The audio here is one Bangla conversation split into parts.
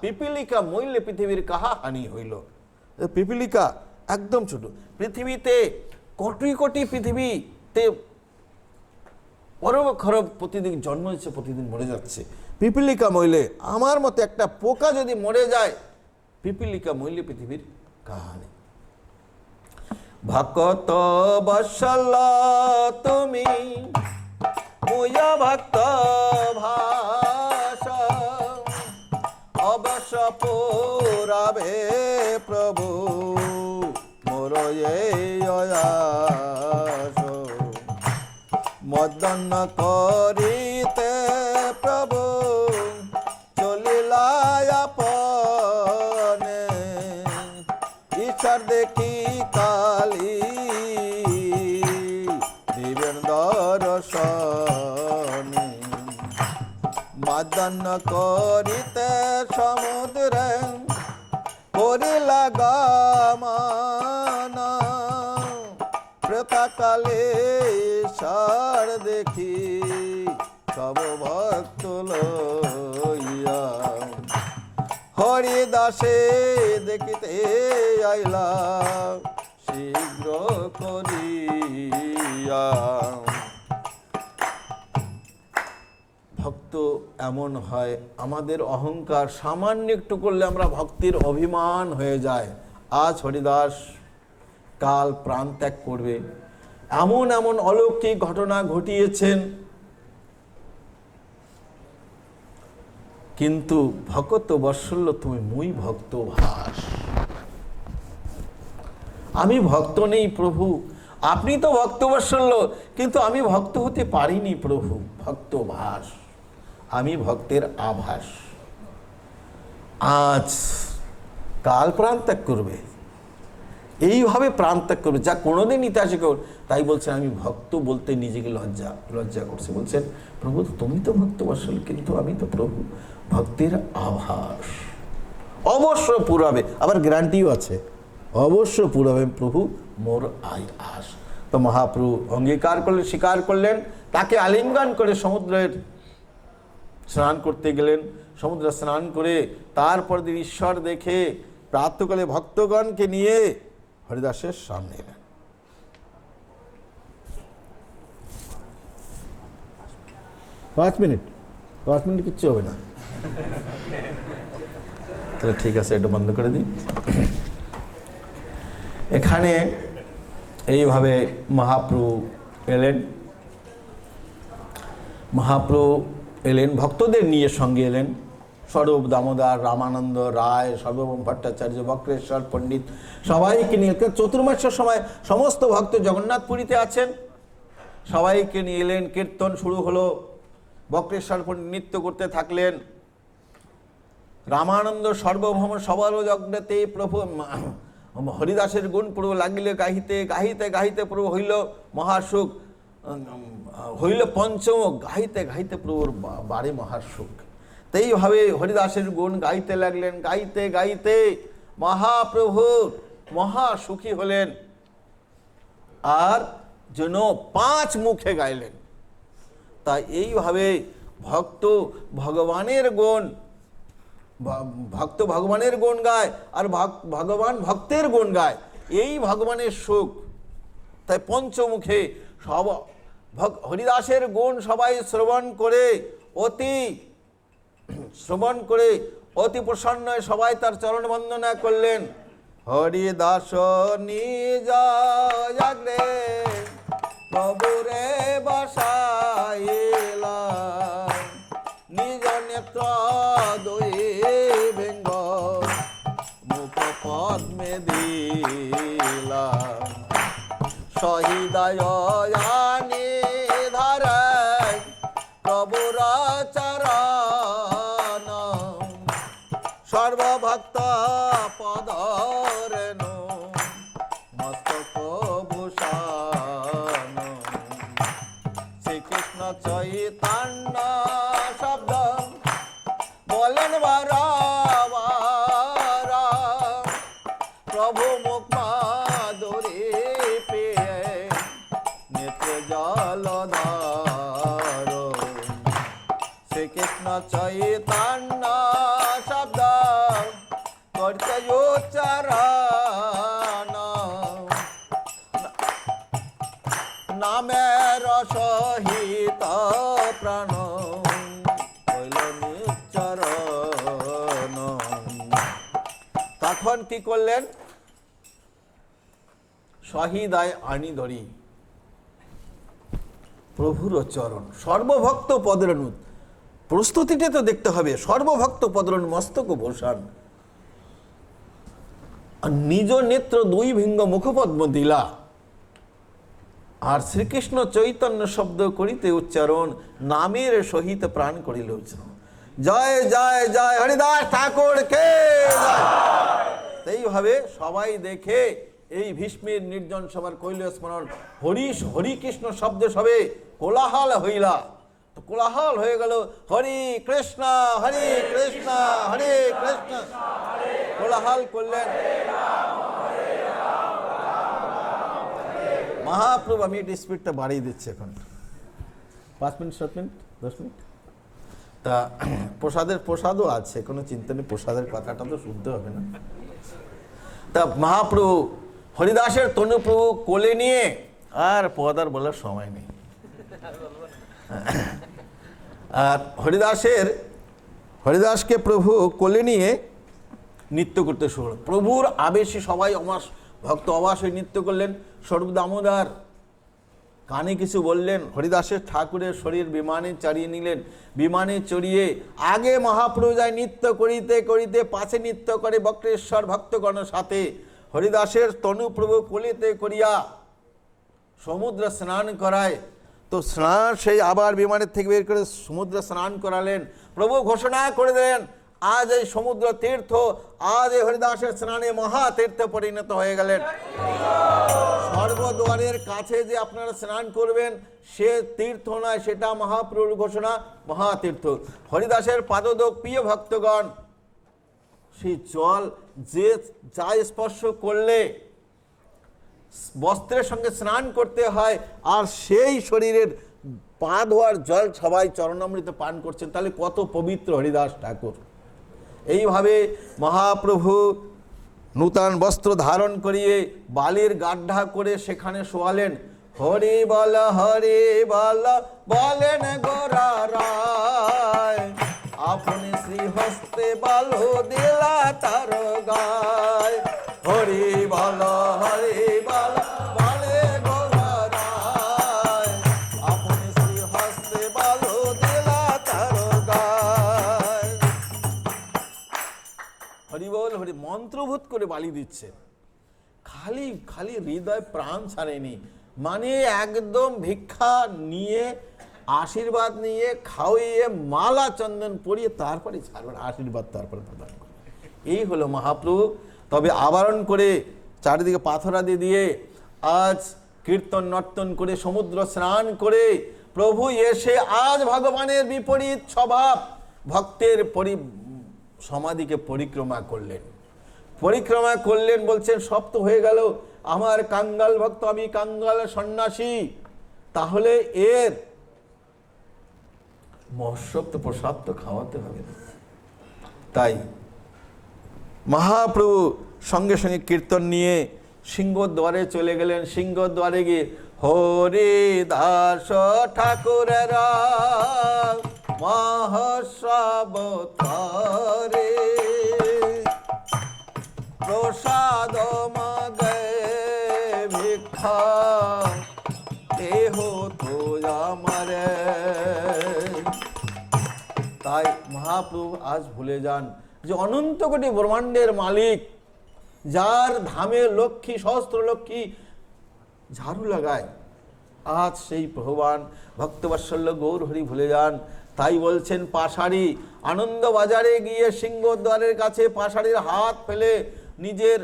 পিপিলিকা মইলে পৃথিবীর কাহা হানি হইল? পিপিলিকা একদম ছোট। পৃথিবীতে কোটি কোটি পৃথিবীতে অরব খরব প্রতিদিন জন্ম হচ্ছে প্রতিদিন মরে যাচ্ছে। পিপিলিকা মইলে, আমার মতে একটা পোকা যদি মরে যায়, পিপিলিকা মইলে পৃথিবীর কাহানি ভকত বৎসল তুমি ভক্ত ভাষ পুরাবে প্রভু মোর মদন করিতে প্রেতাকালে সার দেখি, সব ভক্ত লইয়া। হরিদাসে দেখিতে আইলা শীঘ্র করিয়া। ভক্ত এমন হয়, আমাদের অহংকার সামান্য একটু করলে আমরা ভক্তির অভিমান হয়ে যায়। আজ হরিদাস কাল প্রাণ ত্যাগ করবে। এমন এমন অলৌকিক ঘটনা ঘটিয়েছেন। কিন্তু ভকত বৎসল্য, তুমি মুই ভক্ত ভাস। আমি ভক্ত নেই প্রভু। আপনি তো ভক্ত বৎসল্য, কিন্তু আমি ভক্ত হতে পারিনি প্রভু। ভক্ত ভাস। আমি ভক্তের আভাস। আজ কাল প্রাণ ত্যাগ করবে। এইভাবে প্রাণ ত্যাগ করবে। যা কোনোদিন ইতিহাসে কেউ তাই বলছেন, আমি ভক্ত বলতে নিজেকে লজ্জা লজ্জা করছে। বলছেন, প্রভু, তুমি তো ভক্ত বসল কিন্তু আমি তো প্রভু। ভক্তের আভাস অবশ্য পুরাবে। আবার গ্যারান্টিও আছে। অবশ্য পুরাবে, প্রভু, মোর আই আস। তো মহাপ্রভু অঙ্গীকার করলেন, স্বীকার করলেন, তাকে আলিঙ্গন করে সমুদ্রের স্নান করতে গেলেন। সমুদ্রে স্নান করে তারপর দিন ঈশ্বর দেখে প্রাতকালে ভক্তগণকে নিয়ে হরিদাসের সামনে। এলেন পাঁচ মিনিট। পাঁচ মিনিট কিচ্ছু হবে না। তাহলে ঠিক আছে এটা বন্ধ করে দিই। এখানে এইভাবে মহাপ্রভু এলেন। মহাপ্রভু এলেন, ভক্তদের নিয়ে সঙ্গে এলেন। স্বরূপ দামোদর, রামানন্দ রায়, সর্বভৌম ভট্টাচার্য, বক্রেশ্বর, পণ্ডিত, সবাইকে নিয়ে। চতুর্মাসের সময় সমস্ত ভক্ত জগন্নাথ পুরীতে আছেন। সবাইকে নিয়ে এলেন, কীর্তন শুরু হলো। বক্রেশ্বর পণ্ডিত নৃত্য করতে থাকলেন। রামানন্দ সর্বভৌম সবার যজ্ঞতে প্রভু হরিদাসের গুণ প্রভু লাগিলে গাহিতে গাহিতে গাহিতে প্রভু হইল মহাসুখ। হইল পঞ্চম গাইতে গাহিতে প্রভুর বাড়ি মহাসুখ। তো এইভাবে হরিদাসের গুণ গাইতে লাগলেন, গাইতে গাইতে মহাপ্রভু মহা সুখী হলেন। আর যেন পাঁচ মুখে গাইলেন। তা এইভাবে ভক্ত ভগবানের গুণ ভক্ত ভগবানের গুণ গায় আর ভগবান ভক্তের গুণ গায়, এই ভগবানের সুখ। তাই পঞ্চমুখে সব হরিদাসের গুণ সবাই শ্রবণ করে অতি শ্রবণ করে অতি প্রসন্ন সবাই তার চরণ বন্দনা করলেন। হরিদাস নিজ জাগরে প্রভুরে বসাইলা নিজ নেত্র দুই ভেঙ্গ মুখ পদ্মে দিলা সহিদয়ানি জলধর। শ্রীকৃষ্ণ চৈতন্য শব্দ করতে উচ্চারণ। নামে রসহিত প্রাণ তখন কি করলেন? সহিদায় আনি ধরি প্রভুর চরণ, সর্বভক্ত পদরণুত প্রস্তুতিটা তো দেখতে হবে, সর্বভক্ত পদরণ মস্তক ভূষণ। নিজ নেত্র দুই ভিঙ্গ মুখপদ্ম দিলা। আর শ্রীকৃষ্ণ চৈতন্য শব্দ করিতে উচ্চারণ, নামের সহিত প্রাণ করিল উচ্চারণ। জয় জয় জয়, হরিদাস ঠাকুর কে এইভাবে সবাই দেখে এই ভীষ্মের নির্জন সবার কৈল স্মরণ হরিশ হরিকৃষ্ণ শব্দ সবে কোলাহল হইলা। তো কোলাহল হয়ে গেল, হরি কৃষ্ণ হরি কৃষ্ণ, হরে কৃষ্ণ। কোলাহল করলেন। মহাপ্রভু, আমি একটু স্পিডটা বাড়িয়ে দিচ্ছি এখন। পাঁচ মিনিট, সাত মিনিট, দশ মিনিট? তা প্রসাদের, প্রসাদও আছে, কোনো চিন্তা নেই, প্রসাদের কথাটা তো শুনতে হবে না। তা মহাপ্রভু হরিদাসের তনুপ্রভু কোলে নিয়ে আর পদার বলার সময় নেই। আর হরিদাসের, হরিদাসকে প্রভু কোলে নিয়ে নৃত্য করতে শুরু। প্রভুর আবেশে সবাই অমাস ভক্ত অবাস হয়ে নৃত্য করলেন। স্বরূপ দামোদর কানে কিছু বললেন। হরিদাসের ঠাকুরের শরীর বিমানে চালিয়ে নিলেন। বিমানে চড়িয়ে আগে মহাপ্রভু যায় নৃত্য করিতে করিতে পাশে নৃত্য করে বক্রেশ্বর ভক্তগণের সাথে হরিদাসের তনুপ্রভু কোলিতে করিয়া সমুদ্র স্নান করায়। তো স্নান সেই আবার বিমানের থেকে বের করে সমুদ্র স্নান করালেন। প্রভু ঘোষণা করে দিলেন, আজ এই সমুদ্র তীর্থ, আজ এই হরিদাসের স্নানে মহা তীর্থে পরিণত হয়ে গেলেন। স্বর্গদ্বারের কাছে যে আপনারা স্নান করবেন, সে তীর্থ নয়, সেটা মহাপ্রভুর ঘোষণা, মহাতীর্থ। হরিদাসের পাদদক প্রিয় ভক্তগণ সেই জল যে যা স্পর্শ করলে বস্ত্রের সঙ্গে স্নান করতে হয় আর সেই শরীরের পা ধোয়ার জল সবাই চরণামৃত পান করছেন, তাহলে কত পবিত্র হরিদাস ঠাকুর। এইভাবে মহাপ্রভু নূতন বস্ত্র ধারণ করিয়ে বালির গাড্ডা করে সেখানে শোয়ালেন। হরি বল হরি বল, বলেন গোরা রায়, আপনি হস্তে বালো দিলা তার গায়। হরি বল, হরি মন্ত্রভূত করে বালি দিচ্ছে। খালি খালি হৃদয় প্রাণ ছাড়েনি। মানে একদম ভিক্ষা নিয়ে আশীর্বাদ নিয়ে খাওয়িয়ে মালা চন্দন পরিয়ে তারপরে ছাড়বেন আশীর্বাদ তারপরে প্রদান এই হলো মহাপ্রভু। তবে আবরণ করে চারিদিকে পাথরাদি দিয়ে আজ কীর্তন নর্তন করে সমুদ্র স্নান করে প্রভু এসে আজ ভগবানের বিপরীত স্বভাব, ভক্তের পরি, সমাধিকে পরিক্রমা করলেন। পরিক্রমা করলেন বলছেন সপ্ত হয়ে গেল। আমার কাঙ্গাল ভক্ত, আমি কাঙ্গাল সন্ন্যাসী। তাহলে এর মহোৎসব তো প্রসাদ তো খাওয়াতে হবে। তাই মহাপ্রভু সঙ্গে সঙ্গে কীর্তন নিয়ে সিংহদ্বারে চলে গেলেন। সিংহদ্বারে গিয়ে, হরে দাস ঠাকুরের মহোৎসব তারে। প্রসাদ মাগে ভিক্ষা, দেহ তো আমারে। মহাপ্রভু আজ ভুলে যান যে অনন্ত কোটি ব্রহ্মাণ্ডের মালিক, যার ধামে লক্ষ্মী, সহস্র লক্ষ্মী ঝাড়ু লাগায়। আজ সেই ভগবান ভক্তবাৎসল্য গৌর হরি ভুলে যান। তাই বলছেন পাশাড়ি আনন্দ বাজারে গিয়ে সিংহদ্বারের কাছে পাশাড়ির হাত ফেলে নিজের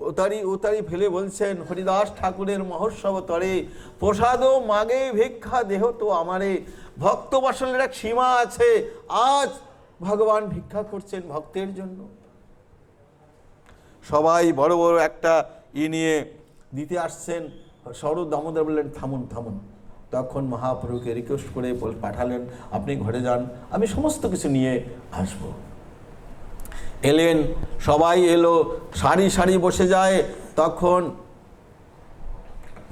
ওতারি ওতারি ফেলে বলছেন, হরিদাস ঠাকুরের মহোৎসব তরে প্রসাদ মাগে ভিক্ষা দেহ তো আমারে। ভক্ত বাসলের এক সীমা আছে। আজ ভগবান ভিক্ষা করছেন ভক্তের জন্য। সবাই বড় বড় একটা ই নিয়ে দিতে আসছেন। সরু দামোদর বললেন, থামুন থামুন। তখন মহাপ্রভুকে রিকোয়েস্ট করে পাঠালেন, আপনি ঘরে যান, আমি সমস্ত কিছু নিয়ে আসব। এলেন, সবাই এলো, সারি সারি বসে যায়। তখন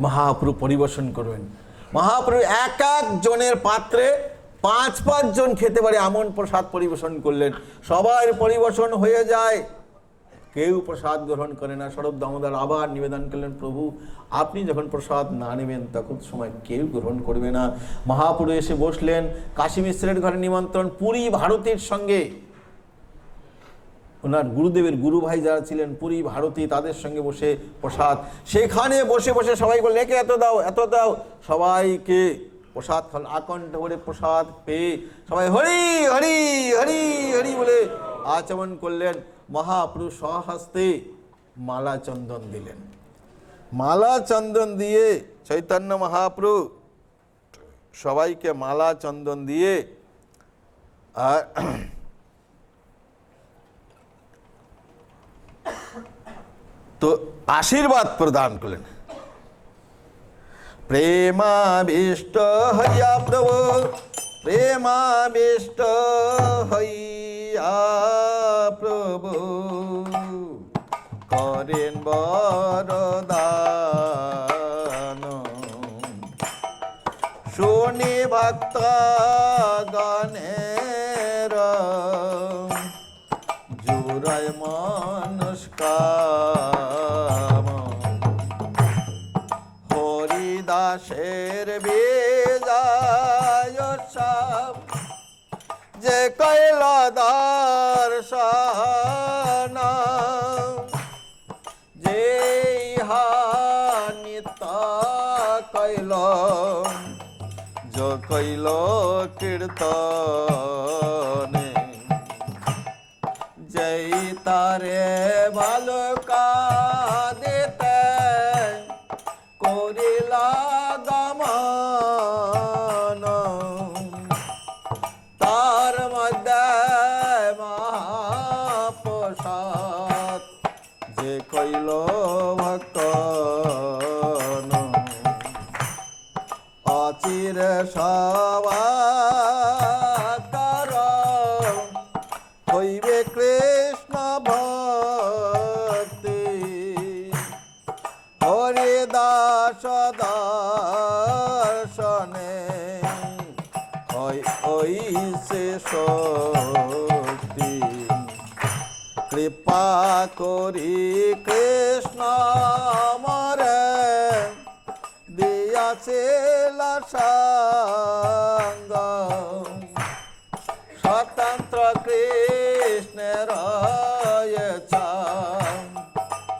মহাপ্রভু পরিবেশন করবেন। মহাপ্রভু এক এক জনের পাত্রে পাঁচ পাঁচ জন খেতে পারে এমন প্রসাদ পরিবেশন করলেন। সবার পরিবেশন হয়ে যায়। কেউ প্রসাদ গ্রহণ করে না। সরব দামোদর আবার নিবেদন করলেন, প্রভু, আপনি যখন প্রসাদ না নেবেন, তখন সময় কেউ গ্রহণ করবে না। মহাপুরু এসে বসলেন। কাশী মিশ্রের ঘরে নিমন্ত্রণ, পুরী ভারতের সঙ্গে। ওনার গুরুদেবের গুরু ভাই যারা ছিলেন পুরী, ভারতী, তাদের সঙ্গে বসে প্রসাদ। সেখানে বসে বসে সবাই বলে একে এত দাও এত দাও। সবাইকে প্রসাদ খান, আকণ্ঠ করে প্রসাদ পেয়ে সবাই হরি হরি হরি হরি বলে আচমন করলেন। মহাপ্রভু স্বহস্তে মালা চন্দন দিলেন। মালা চন্দন দিয়ে চৈতন্য মহাপ্রভু সবাইকে মালা চন্দন দিয়ে আর তো আশীর্বাদ প্রদান করলেন। প্রেমাবিষ্ট হইয়া প্রভু, প্রেমাবিষ্ট হইয়া প্রভু। করেন বরদান। শুনি ভক্ত গণের জুরায় মানুষ কৈল দর্শন যে হানিত কৈল যে কৈল কীর্তনে। জয় তারে বালকা দিতে অচির সবার হইবে কৃষ্ণ ভক্তি। হরে দাস দর্শনে ওই সে কৃপা করি কৃষ্ণ দিয়াছে সঙ্গ। স্বতন্ত্র কৃষ্ণের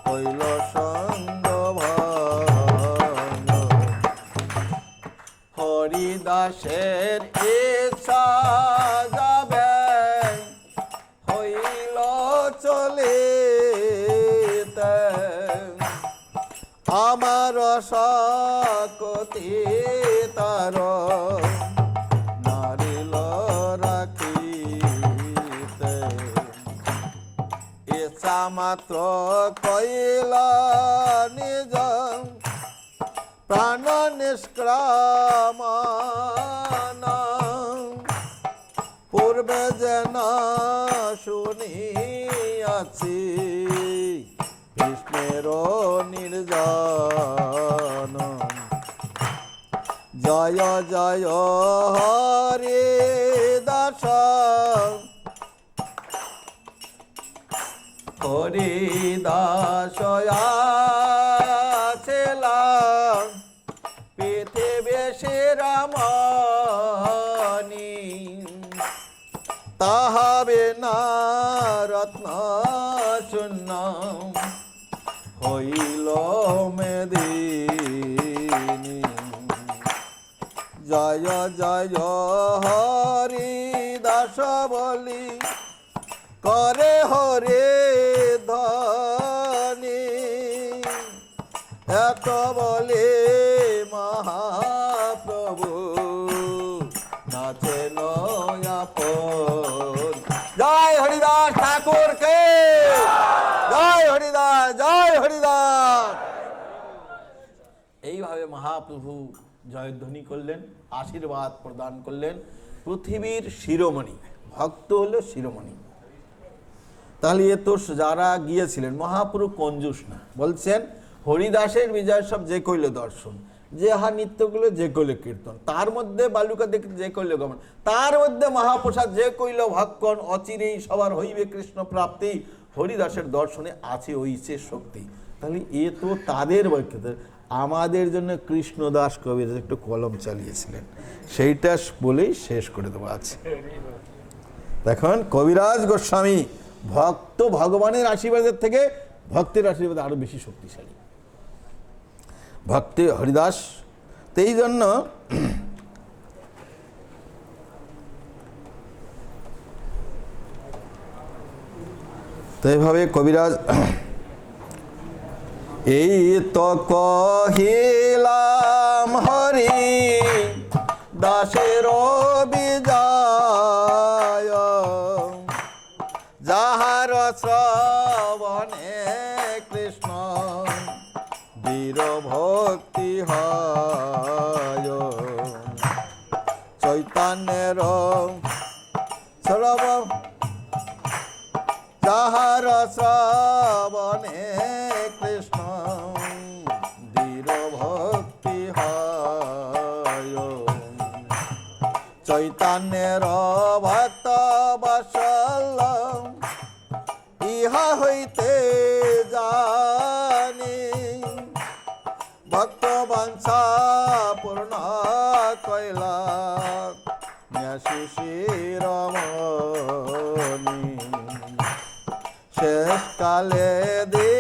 হইল সঙ্গ। হরিদাসের ইচ্ছা যাবে। হইল চলিতে। আমার সকতি মাত্র কইল নিজ প্রাণ নিষ্ক্রমণ। পূর্বে যেন শুনিয়াছি কৃষ্ণের নির্জন। জয় জয় হরে দাস। হরি দাস ছিলাম পৃথিবী শ্রীরামণি তাহাবে না রত্ন শূন্য জয় জয়, হরি দাস বলি, করে হরে ধনি এত বলে মহাপ্রভু, নাচে নয়াপন জয় হরিদাস ঠাকুর কে জয় হরিদাস জয় হরিদাস। এইভাবে মহাপ্রভু জয়ধ্বনি করলেন। আশীর্বাদ প্রদান করলেন পৃথিবীর শিরোমণি। ভক্ত হলো শিরোমণি। তাহলে এ তো যারা গিয়েছিলেন মহাপুরু কঞ্জুস না বলছেন, হরিদাসের বিজয় সব যে কইল দর্শন, যে হা নিত্যগুলো যে কইলে কীর্তন, তার মধ্যে বালুকা দেখে যে কইল গমন, তার মধ্যে মহাপ্রসাদ যে কইল ভক্ষণ, অচিরেই সবার হইবে কৃষ্ণ প্রাপ্তি, হরিদাসের দর্শনে আছে ওই শক্তি। তাহলে এ তো তাদের বৈখ্যাত আমাদের জন্য কৃষ্ণদাস কবির একটু কলম চালিয়েছিলেন। সেইটা বলেই শেষ করে দেবো আছে দেখুন, কবিরাজ গোস্বামী ভক্ত ভগবানের আশীর্বাদের থেকে ভক্তের আশীর্বাদ আরও বেশি শক্তিশালী। ভক্তি হরিদাস এই জন্য তো এইভাবে কবিরাজ এই তো কহিলাম হরি, দাসের বিজয়। যাহার শ্রবণে কৃষ্ণ, বীর ভক্তি হয়। চৈতন্যের শ্রব যাহার শ্রবণে শিশিরমণি শেষকালে দিলা